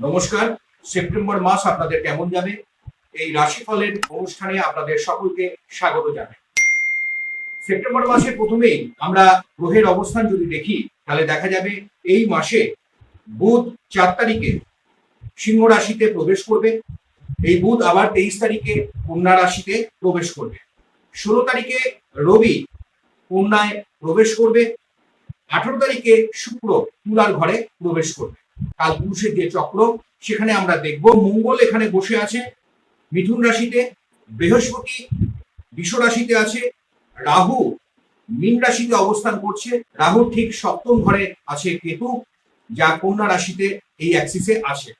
নমস্কার। সেপ্টেম্বর মাস আপনাদের কেমন যাবে? এই রাশিফলের অনুষ্ঠানে আপনাদের সকলকে স্বাগত জানাই। সেপ্টেম্বর মাসের প্রথমেই আমরা গ্রহের অবস্থান যদি দেখি, তাহলে দেখা যাবে এই মাসে বুধ চার তারিখে সিংহ রাশিতে প্রবেশ করবে। এই বুধ আবার তেইশ তারিখে কন্যা রাশিতে প্রবেশ করবে। ষোলো তারিখে রবি কন্যায় প্রবেশ করবে। আঠারো তারিখে শুক্র তুলার ঘরে প্রবেশ করবে। কাল পুরুষের যে চক্র, সেখানে আমরা দেখব। মঙ্গল এখানে বসে আছে, মিথুন রাশিতে, বৃহস্পতি বিষ রাশিতে আছে, রাহু মীন রাশিতে অবস্থান করছে। রাহু ঠিক সপ্তম ঘরে আছে কেতু, যা কন্যা রাশিতে এই অ্যাক্সিসে আছে।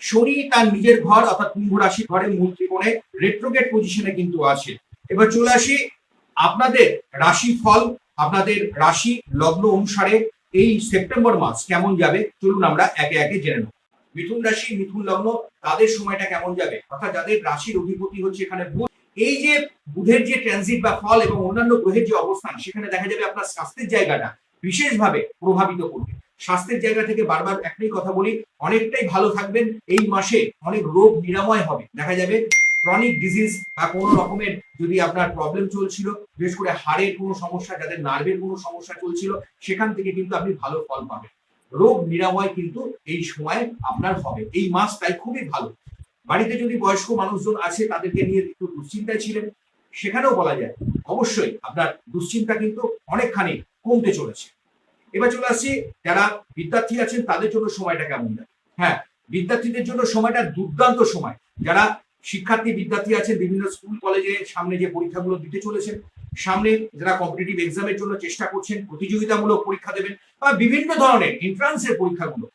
শনি তার নিজের ঘর, অর্থাৎ কুম্ভ রাশি ঘরে মূল ত্রিকোণে রেট্রোগেট পজিশনে কিন্তু আছে। এবার চলে আসি আপনাদের রাশি ফল আপনাদের রাশি লগ্ন অনুসারে। এই সেপ্টেম্বর মাস কেমন যাবে? চলুন আমরা একে একে জেনে নেব। মিথুন রাশি, মিথুন লগ্ন, তাদের সময়টা কেমন যাবে? অর্থাৎ যাদের রাশির অধিপতি হচ্ছে এখানে বুধ, এই যে বুধের যে ট্রানজিট বা ফল এবং অন্যান্য গ্রহের যে অবস্থান, সেখানে দেখা যাবে আপনার স্বাস্থ্যের জায়গাটা বিশেষভাবে প্রভাবিত করবে। স্বাস্থ্যের জায়গা থেকে বারবার একটাই কথা বলি, অনেকটাই ভালো থাকবেন, এই মাসে অনেক রোগ নিরাময় হবে। দেখা যাবে ক্রনিক ডিজিজ বা কোনো রকমের যদি আপনার প্রবলেম চলছিল, বিশেষ করে হাড়ের কোনো সমস্যা, যাদের নার্ভের কোনো সমস্যা চলছিল, সেখান থেকে কিন্তু আপনি ভালো ফল পাবেন। রোগ নিরাময় কিন্তু এই সময় আপনার হবে। এই মাস তাই খুবই ভালো। বাড়িতে যদি বয়স্ক মানুষজন আছে, তাদেরকে নিয়ে একটু দুশ্চিন্তায় ছিলেন, সেখানেও বলা যায়, অবশ্যই আপনার দুশ্চিন্তা কিন্তু অনেকখানি কমতে চলেছে। এবার চলে আসছি যারা বিদ্যার্থী আছেন, তাদের জন্য সময়টা কেমন যাবে হ্যাঁ বিদ্যার্থীদের জন্য সময়টা দুর্দান্ত সময়। যারা শিক্ষার্থী, বিদ্যার্থী আছেন বিভিন্ন স্কুল কলেজে সামনে যে পরীক্ষাগুলো দিতে চলেছেন, সামনে যারা কম্পিটিটিভ এক্সামের জন্য চেষ্টা করছেন, প্রতিযোগিতামূলক পরীক্ষা দেবেন বা বিভিন্ন ধরনের এন্ট্রান্সের পরীক্ষাগুলো,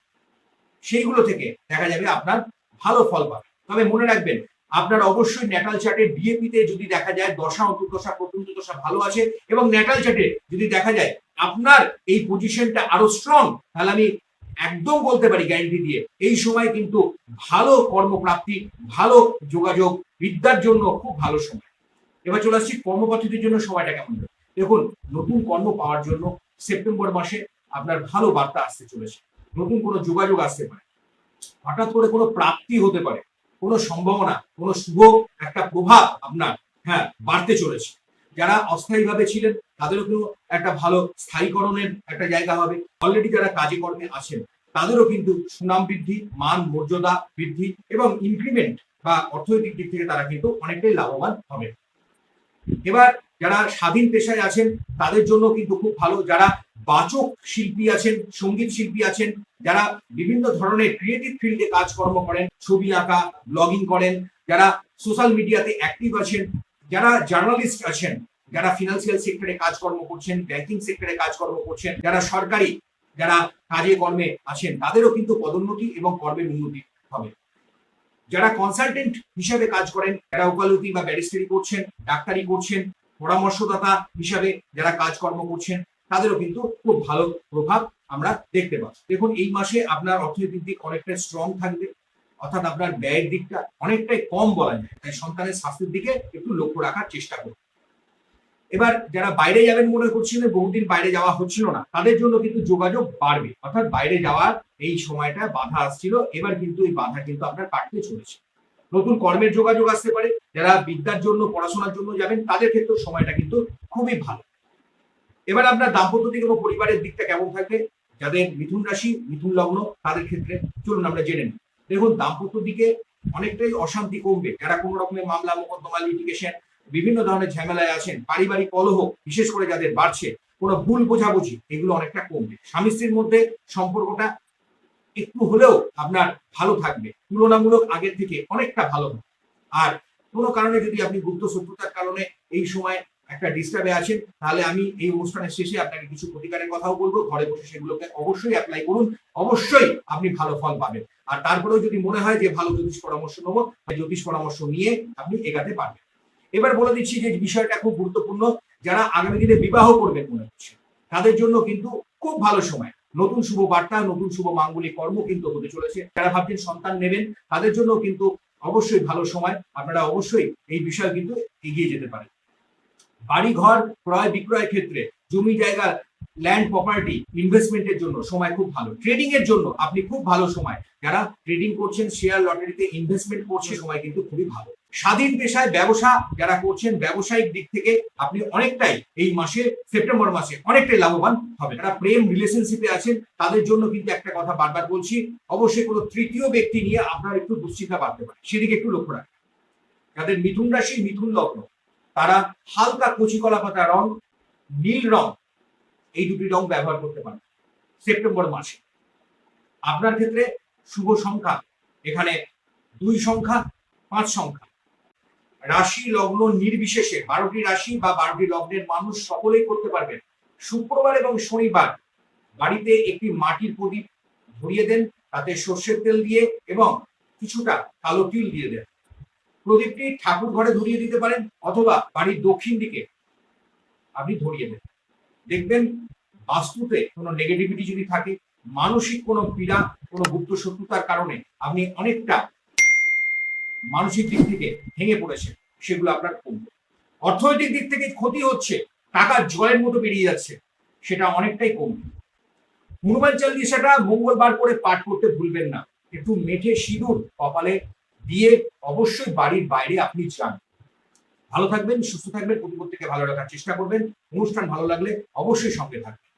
সেইগুলো থেকে দেখা যাবে আপনার ভালো ফল পাবে। তবে মনে রাখবেন, আপনার অবশ্যই ন্যাটাল চার্টে ডিএপিতে যদি দেখা যায় দশা অন্তর্দশা প্রথম দশা ভালো আছে এবং ন্যাটাল চার্টে যদি দেখা যায় আপনার এই পজিশনটা আরও স্ট্রং তাহলে আমি একদম বলতে পারি গ্যারান্টি দিয়ে, এই সময় কিন্তু ভালো কর্মপ্রাপ্তি, ভালো যোগাযোগ, বিদ্যার জন্য খুব ভালো সময়। এবার চলে আসছি কর্মপ্রার্থীদের জন্য সময়টা কেমন দেখুন, নতুন কর্ম পাওয়ার জন্য সেপ্টেম্বর মাসে আপনার ভালো বার্তা আসতে চলেছে। নতুন কোনো যোগাযোগ আসতে পারে। হঠাৎ করে কোনো প্রাপ্তি হতে পারে। কোনো সম্ভাবনা, কোনো শুভ একটা প্রভাব আপনার হ্যাঁ বাড়তে চলেছে। যারা অস্থায়ীভাবে ছিলেন তাদেরও কিন্তু একটা ভালো স্থায়ীকরণের একটা জায়গা হবে। অলরেডি যারা কাজে কর্মে আছেন, তাদেরও কিন্তু সুনাম বৃদ্ধি, মান মর্যাদা বৃদ্ধি এবং ইনক্রিমেন্ট বা অর্থনৈতিক দিক থেকে তারা কিন্তু অনেকটাই লাভবান হবে। এবার যারা স্বাধীন পেশায় আছেন, তাদের জন্য কিন্তু খুব ভালো। যারা বাচক শিল্পী আছেন, সংগীত শিল্পী আছেন, যারা বিভিন্ন ধরনের ক্রিয়েটিভ ফিল্ডে কাজকর্ম করেন, ছবি আঁকা ব্লগিং করেন, যারা সোশ্যাল মিডিয়াতে অ্যাক্টিভ আছেন, যারা জার্নালিস্ট আছেন যারা ফিনান্সিয়াল সেক্টরে কাজকর্ম করছেন ব্যাংকিং সেক্টরে কাজকর্ম করছেন, যারা সরকারি, যারা কাজে কর্মে আছেন, তাদেরও কিন্তু পদোন্নতি এবং কর্মের উন্নতি হবে। যারা কনসালটেন্ট হিসাবে কাজ করেন, যারা ওকালতি বা ব্যারিস্টারি করছেন, ডাক্তারি করছেন, পরামর্শদাতা হিসাবে যারা কাজকর্ম করছেন, তাদেরও কিন্তু খুব ভালো প্রভাব আমরা দেখতে পাচ্ছি। দেখুন, এই মাসে আপনার অর্থনৈতিক দিক অনেকটা স্ট্রং থাকবে, অর্থাৎ আপনার ব্যয়ের দিকটা অনেকটাই কম বলা যায়। তাই সন্তানের স্বাস্থ্যের দিকে একটু লক্ষ্য রাখার চেষ্টা করুন। এবার যারা বাইরে যাবেন মনে করছিলেন বহুদিন বাইরে যাওয়া হচ্ছিল না, তাদের জন্য কিন্তু যোগাযোগ বাড়বে। অর্থাৎ বাইরে যাওয়ার এই সময়টা বাধা আসছিল, এবার কিন্তু এই বাধা কিন্তু আপনার কাটতে চলেছে। নতুন কর্মের যোগাযোগ আসতে পারে, যারা বিদ্যার জন্য, পড়াশোনার জন্য যাবেন, তাদের ক্ষেত্রে সময়টা কিন্তু খুবই ভালো। এবার আপনার দাম্পত্য দিক এবং পরিবারের দিকটা কেমন থাকবে? যাদের মিথুন রাশি, মিথুন লগ্ন, তাদের ক্ষেত্রে চলুন আমরা জেনে নিই। দেখুন, দাম্পত্য দিকে অনেকটাই অশান্তি কমবে। যারা কোনো রকমের মামলা, মোকদ্দমা লিটিগেশন বিভিন্ন ধরনের ঝামেলায় আছেন, পারিবারিক কলহ, বিশেষ করে যাদের বাড়ছে, কোনো ভুল বোঝাবুঝি, এগুলো অনেকটা কমবে। স্বামী স্ত্রীর মধ্যে সম্পর্কটা একটু হলেও আপনার ভালো থাকবে। তুলনামূলক আগের থেকে অনেকটা ভালো আর কোনো কারণে যদি আপনি গুপ্ত শত্রুতার কারণে এই সময় একটা ডিস্টার্বে আছেন, তাহলে আমি এই অনুষ্ঠানের শেষে আপনাকে কিছু প্রতিকারের কথাও বলব। ঘরে বসে সেগুলোকে অবশ্যই অ্যাপ্লাই করুন। অবশ্যই আপনি ভালো ফল পাবেন। আর তারপরেও যদি মনে হয় যে ভালো জ্যোতিষ পরামর্শ নেব জ্যোতিষ পরামর্শ নিয়ে আপনি এগাতে পারবেন। এবার বলে দিচ্ছি যে বিষয়টা খুব গুরুত্বপূর্ণ, যারা আগামী দিনে বিবাহ করবেন মনে হচ্ছে, তাদের জন্য কিন্তু খুব ভালো সময়। নতুন শুভ বার্তা, নতুন শুভ মাঙ্গলিক কর্ম কিন্তু হতে চলেছে। যারা ভাবছেন সন্তান নেবেন, তাদের জন্য কিন্তু অবশ্যই ভালো সময়। আপনারা অবশ্যই এই বিষয় কিন্তু এগিয়ে যেতে পারেন। বাড়ি ঘর ক্রয় বিক্রয় ক্ষেত্রে জমি জায়গা ল্যান্ড প্রপার্টি ইনভেস্টমেন্টের জন্য সময় খুব ভালো। ট্রেডিং এর জন্য আপনি খুব ভালো সময়। যারা ট্রেডিং করছেন শেয়ার লটারিতে ইনভেস্টমেন্ট করছে, সময় কিন্তু খুবই ভালো। স্বাধীন পেশায় ব্যবসা যারা করছেন, ব্যবসায়িক দিক থেকে আপনি অনেকটাই এই মাসে, সেপ্টেম্বর মাসে অনেকটাই লাভবান হবে যারা প্রেম রিলেশনশিপে আছেন, তাদের জন্য কিন্তু একটা কথা বারবার বলছি, অবশ্যই কোনো তৃতীয় ব্যক্তি নিয়ে আপনার একটু দুশ্চিন্তা বাড়তে পারে। সেদিকে একটু লক্ষ্য রাখবেন। যাদের মিথুন রাশি, মিথুন লগ্ন, তারা হালকা কচি কলা পাতা রং, নীল রং, এই দুটি রং ব্যবহার করতে পারেন সেপ্টেম্বর মাসে। আপনার ক্ষেত্রে শুভ সংখ্যা, এখানে দুই সংখ্যা, পাঁচ সংখ্যা। রাশি লগ্ন নির্বিশেষে, বারোটি রাশি বা বারোটি লগ্নের মানুষ সকলেই করতে পারবেন। শুক্রবার এবং শনিবার বাড়িতে একটি মাটির প্রদীপ ধরিয়ে দেন, তাতে সর্ষের তেল দিয়ে এবং কিছুটা কালো তিল দিয়ে দেন। প্রদীপটি ঠাকুর ঘরে ধরিয়ে দিতে পারেন অথবা বাড়ির দক্ষিণ দিকে আপনি ধরিয়ে দেন। দেখবেন বাস্তুতে কোনো নেগেটিভিটি যদি থাকে, মানসিক কোনো পীড়া, কোনো গুপ্ত শত্রুতার কারণে আপনি অনেকটা মানসিক দিক থেকে ভেঙে পড়েছেন সেগুলো আপনার কমবে। অর্থনৈতিক দিক থেকে ক্ষতি হচ্ছে, টাকা জলের মতো বেরিয়ে যাচ্ছে, সেটা অনেকটাই কমবে। হনুমান চালিশাটা মঙ্গলবার করে পাঠ করতে ভুলবেন না, একটু মেঠে সিঁদুর, কপালে দিয়ে অবশ্যই বাড়ির বাইরে আপনি যান। ভালো থাকবেন, সুস্থ থাকবেন প্রতিপত্তিকে ভালো রাখার চেষ্টা করবেন। অনুষ্ঠান ভালো লাগলে অবশ্যই সঙ্গে থাকবেন।